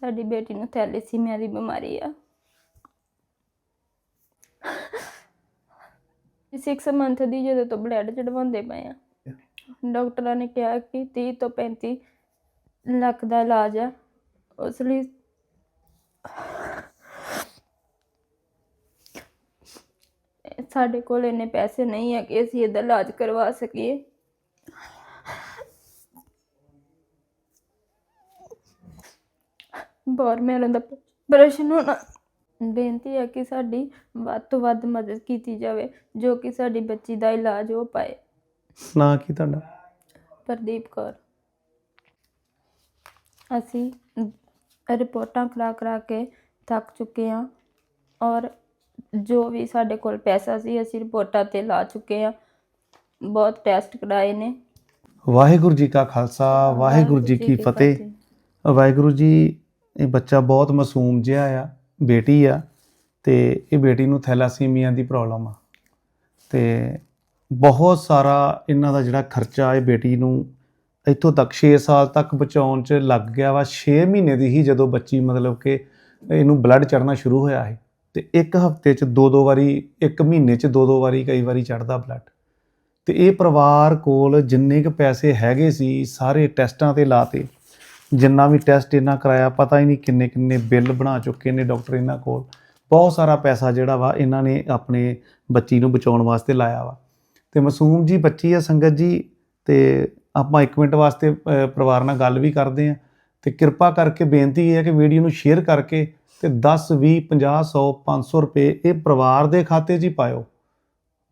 ਸਾਡੀ ਬੇਟੀ ਨੂੰ ਥੈਲੇਸੀਮੀਆ ਦੀ ਬਿਮਾਰੀ ਆ। 6 ਮੰਥ ਦੀ ਜਦੋਂ ਤੋਂ ਬਲੱਡ ਚੜਵਾਉਂਦੇ ਪਏ ਆ। ਡਾਕਟਰਾਂ ਨੇ ਕਿਹਾ ਕਿ 30 ਤੋਂ 35 ਲੱਖ ਦਾ ਇਲਾਜ ਆ। ਉਸ ਲਈ ਸਾਡੇ ਕੋਲ ਇੰਨੇ ਪੈਸੇ ਨਹੀਂ ਹੈ ਕਿ ਅਸੀਂ ਇਹਦਾ ਇਲਾਜ ਕਰਵਾ ਸਕੀਏ। ਬਹੁਤ ਮੇਰਾ ਦਾ ਪ੍ਰਸ਼ਨ ਹੋਣਾ। ਬੇਨਤੀ ਹੈ ਕਿ ਸਾਡੀ ਵੱਧ ਤੋਂ ਵੱਧ ਮਦਦ ਕੀਤੀ ਜਾਵੇ ਜੋ ਕਿ ਸਾਡੀ ਬੱਚੀ ਦਾ ਇਲਾਜ ਹੋ ਪਾਏ। ਨਾਂ ਕੀ ਤੁਹਾਡਾ? ਪ੍ਰਦੀਪ ਕੌਰ। ਅਸੀਂ ਰਿਪੋਰਟਾਂ ਕਰਾ ਕਰਾ ਕੇ ਥੱਕ ਚੁੱਕੇ ਹਾਂ ਔਰ ਜੋ ਵੀ ਸਾਡੇ ਕੋਲ ਪੈਸਾ ਸੀ ਅਸੀਂ ਰਿਪੋਰਟਾਂ ਤੇ ਲਾ ਚੁੱਕੇ ਹਾਂ। ਬਹੁਤ ਟੈਸਟ ਕਰਾਏ ਨੇ। ਵਾਹਿਗੁਰੂ ਜੀ ਕਾ ਖਾਲਸਾ ਵਾਹਿਗੁਰੂ ਜੀ ਕੀ ਫਤਿਹ। ਵਾਹਿਗੁਰੂ ਜੀ ਇਹ ਬੱਚਾ ਬਹੁਤ ਮਾਸੂਮ ਜਿਹਾ ਆ, ਬੇਟੀ ਆ ਤੇ ਇਹ ਬੇਟੀ ਨੂੰ ਥੈਲਾਸੀਮੀਆ ਦੀ ਪ੍ਰੋਬਲਮ ਆ। ਤੇ ਬਹੁਤ ਸਾਰਾ ਇਹਨਾਂ ਦਾ ਜਿਹੜਾ ਖਰਚਾ ਇਹ ਬੇਟੀ ਨੂੰ ਇੱਥੋਂ ਤੱਕ 6 ਸਾਲ ਤੱਕ ਬਚਾਉਣ 'ਚ ਲੱਗ ਗਿਆ ਵਾ। 6 ਮਹੀਨੇ ਦੀ ਹੀ ਜਦੋਂ ਬੱਚੀ ਮਤਲਬ ਕਿ ਇਹਨੂੰ ਬਲੱਡ ਚੜਨਾ ਸ਼ੁਰੂ ਹੋਇਆ ਹੈ ਤੇ ਇੱਕ ਹਫ਼ਤੇ 'ਚ ਦੋ ਦੋ ਵਾਰੀ, ਇੱਕ ਮਹੀਨੇ 'ਚ ਦੋ ਦੋ ਵਾਰੀ, ਕਈ ਵਾਰੀ ਚੜਦਾ ਬਲੱਡ ਤੇ ਇਹ ਪਰਿਵਾਰ ਕੋਲ ਜਿੰਨੇ ਕੁ ਪੈਸੇ ਹੈਗੇ ਸੀ, ਸਾਰੇ ਟੈਸਟਾਂ ਤੇ ਲਾਤੇ ਜਿੰਨਾ ਵੀ ਟੈਸਟ ਇਹਨਾਂ ਕਰਾਇਆ, ਪਤਾ ਹੀ ਨਹੀਂ ਕਿੰਨੇ ਕਿੰਨੇ ਬਿੱਲ ਬਣਾ ਚੁੱਕੇ ਨੇ ਡਾਕਟਰ ਇਹਨਾਂ ਕੋਲ। ਬਹੁਤ ਸਾਰਾ ਪੈਸਾ ਜਿਹੜਾ ਵਾ ਇਹਨਾਂ ਨੇ ਆਪਣੇ ਬੱਚੀ ਨੂੰ ਬਚਾਉਣ ਵਾਸਤੇ ਲਾਇਆ ਵਾ। ਤੇ ਮਾਸੂਮ ਜੀ ਬੱਚੀ ਆ ਸੰਗਤ ਜੀ, ਤੇ ਆਪਾਂ 1 ਮਿੰਟ ਵਾਸਤੇ ਪਰਿਵਾਰ ਨਾਲ ਗੱਲ ਵੀ ਕਰਦੇ ਆ ਤੇ ਕਿਰਪਾ ਕਰਕੇ ਬੇਨਤੀ ਇਹ ਹੈ ਕਿ ਵੀਡੀਓ ਨੂੰ ਸ਼ੇਅਰ ਕਰਕੇ ਤੇ 10 20 50 100 500 ਰੁਪਏ ਇਹ ਪਰਿਵਾਰ ਦੇ ਖਾਤੇ 'ਚ ਹੀ ਪਾਇਓ।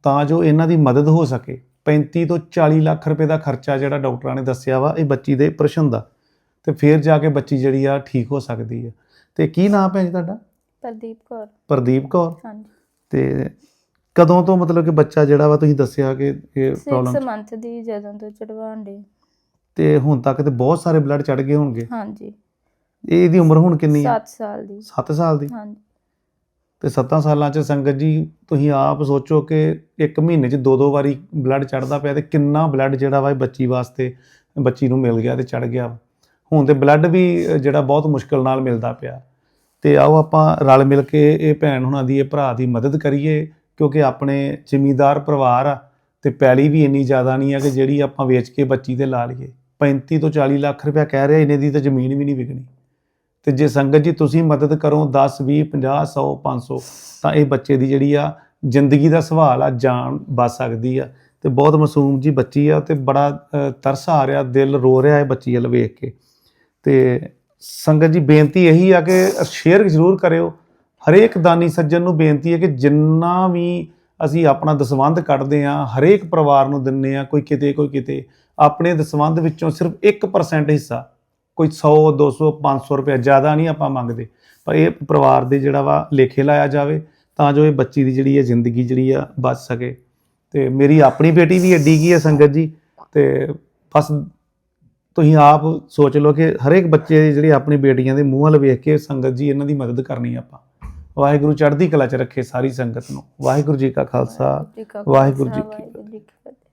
ਤਾਂ ਜੋ ਇਹਨਾਂ ਦੀ ਮਦਦ ਹੋ ਸਕੇ। 35 ਤੋਂ 40 ਲੱਖ ਰੁਪਏ ਦਾ ਖਰਚਾ ਜਿਹੜਾ ਡਾਕਟਰਾਂ ਨੇ ਦੱਸਿਆ ਵਾ ਇਹ ਬੱਚੀ ਦੇ ਪ੍ਰਸ਼ਨ ਦਾ। ਤੇ ਫਿਰ ਜਾ ਕੇ ਬੱਚੀ ਜਿਹੜੀ ਆ ਠੀਕ ਹੋ ਸਕਦੀ ਹੈ ਤੇ ਕੀ ਨਾਮ ਹੈ ਜੀ ਤੁਹਾਡਾ? ਪ੍ਰਦੀਪ ਕੌਰ। ਪ੍ਰਦੀਪ ਕੌਰ। ਹਾਂਜੀ। ਤੇ ਕਦੋਂ ਤੋਂ ਮਤਲਬ ਕਿ ਬੱਚਾ ਜਿਹੜਾ ਵਾ ਤੁਸੀਂ ਦੱਸਿਆ ਕਿ ਇਹ 6 ਪ੍ਰੋਬਲਮ ਮੰਥ ਦੀ ਜਦੋਂ ਤੋਂ ਚੜਵਾਉਣ ਦੇ ਤੇ ਹੁਣ ਤੱਕ ਤੇ ਬਹੁਤ ਸਾਰੇ ਬਲੱਡ ਚੜ ਗਏ ਹੋਣਗੇ। ਹਾਂਜੀ। ਇਹ ਇਹਦੀ ਉਮਰ ਹੁਣ ਕਿੰਨੀ ਹੈ 7 ਸਾਲ ਦੀ। 7 ਸਾਲ ਦੀ? ਹਾਂਜੀ। ਤੇ 7 ਸਾਲਾਂ ਚ ਸੰਗਤ ਜੀ ਤੁਸੀਂ ਆਪ ਸੋਚੋ ਕਿ ਇੱਕ ਮਹੀਨੇ ਚ ਦੋ ਦੋ ਵਾਰੀ ਬਲੱਡ ਚੜਦਾ ਪਿਆ ਤੇ ਕਿੰਨਾ ਬਲੱਡ ਜਿਹੜਾ ਵਾ ਬੱਚੀ ਵਾਸਤੇ ਬੱਚੀ ਨੂੰ ਮਿਲ ਗਿਆ ਤੇ ਚੜ ਗਿਆ। ਹੁਣ ਤੇ ਬਲੱਡ ਵੀ ਜਿਹੜਾ ਬਹੁਤ ਮੁਸ਼ਕਲ ਨਾਲ ਮਿਲਦਾ ਪਿਆ। ਤੇ ਆਓ ਆਪਾਂ ਰਲ ਮਿਲ ਕੇ ਇਹ ਭੈਣ ਹੁਣਾਂ ਦੀ, ਇਹ ਭਰਾ ਦੀ ਮਦਦ ਕਰੀਏ, ਕਿਉਂਕਿ ਆਪਣੇ ਜ਼ਿਮੀਦਾਰ ਪਰਿਵਾਰ ਆ, ਤੇ ਪੈਲੀ ਵੀ ਇੰਨੀ ਜ਼ਿਆਦਾ ਨਹੀਂ ਆ ਕਿ ਜਿਹੜੀ ਆਪਾਂ ਵੇਚ ਕੇ ਬੱਚੀ ਤੇ ਲਾ ਲਈਏ। 35 ਤੋਂ 40 ਲੱਖ ਰੁਪਇਆ ਕਹਿ ਰਿਹਾ ਇਹਨੇ ਦੀ ਤਾਂ ਜ਼ਮੀਨ ਵੀ ਨਹੀਂ ਵਿਕਣੀ। ਤੇ ਜੇ ਸੰਗਤ ਜੀ ਤੁਸੀਂ ਮਦਦ ਕਰੋ 10 20 50 100 500 ਤਾਂ ਇਹ ਬੱਚੇ ਦੀ ਜਿਹੜੀ ਆ ਜ਼ਿੰਦਗੀ ਦਾ ਸਵਾਲ ਆ, ਜਾਨ ਬਚ ਸਕਦੀ ਆ। ਤੇ ਬਹੁਤ ਮਾਸੂਮ ਜੀ ਬੱਚੀ ਆ ਤੇ ਬੜਾ ਤਰਸ ਆ ਰਿਹਾ, ਦਿਲ ਰੋ ਰਿਹਾ ਹੈ ਬੱਚੀ ਵੱਲ ਵੇਖ ਕੇ। ਤੇ ਸੰਗਤ ਜੀ ਬੇਨਤੀ ਇਹੀ ਆ ਕਿ ਸ਼ੇਅਰ ਜ਼ਰੂਰ ਕਰਿਓ। ਹਰੇਕ ਦਾਨੀ ਸੱਜਣ ਨੂੰ ਬੇਨਤੀ ਹੈ ਕਿ ਜਿੰਨਾ ਵੀ ਅਸੀਂ ਆਪਣਾ ਦਸਵੰਧ ਕੱਢਦੇ ਆ ਹਰੇਕ ਪਰਿਵਾਰ ਨੂੰ ਦਿੰਨੇ ਆ ਕੋਈ ਕਿਤੇ ਕੋਈ ਕਿਤੇ, ਆਪਣੇ ਦਸਵੰਧ ਵਿੱਚੋਂ ਸਿਰਫ 1% ਹਿੱਸਾ, ਕੋਈ 100 200 500 ਰੁਪਏ ਜ਼ਿਆਦਾ ਨਹੀਂ ਆਪਾਂ ਮੰਗਦੇ। ਪਰ ਇਹ ਪਰਿਵਾਰ ਦੇ ਜਿਹੜਾ ਵਾ ਲੇਖੇ ਲਾਇਆ ਜਾਵੇ, ਤਾਂ ਜੋ ਇਹ ਬੱਚੀ ਦੀ ਜਿਹੜੀ ਹੈ ਜ਼ਿੰਦਗੀ ਜਿਹੜੀ ਆ ਬਚ ਸਕੇ। ਤੇ ਮੇਰੀ ਆਪਣੀ ਬੇਟੀ ਵੀ ਐਡੀ ਕੀ ਹੈ ਸੰਗਤ ਜੀ, ਤੇ ਬਸ ਤੁਸੀਂ ਆਪ ਸੋਚ ਲਓ ਕਿ ਹਰੇਕ ਬੱਚੇ ਦੀ ਜਿਹੜੀ ਆਪਣੀ ਬੇਟੀਆਂ ਦੇ ਮੂੰਹ ਵੱਲ ਵੇਖ ਕੇ ਸੰਗਤ ਜੀ ਇਹਨਾਂ ਦੀ ਮਦਦ ਕਰਨੀ ਆਪਾਂ। ਵਾਹਿਗੁਰੂ ਚੜ੍ਹਦੀ ਕਲਾ 'ਚ ਰੱਖੇ ਸਾਰੀ ਸੰਗਤ ਨੂੰ। ਵਾਹਿਗੁਰੂ ਜੀ ਕਾ ਖਾਲਸਾ ਵਾਹਿਗੁਰੂ ਜੀ ਕੀ ਕੀ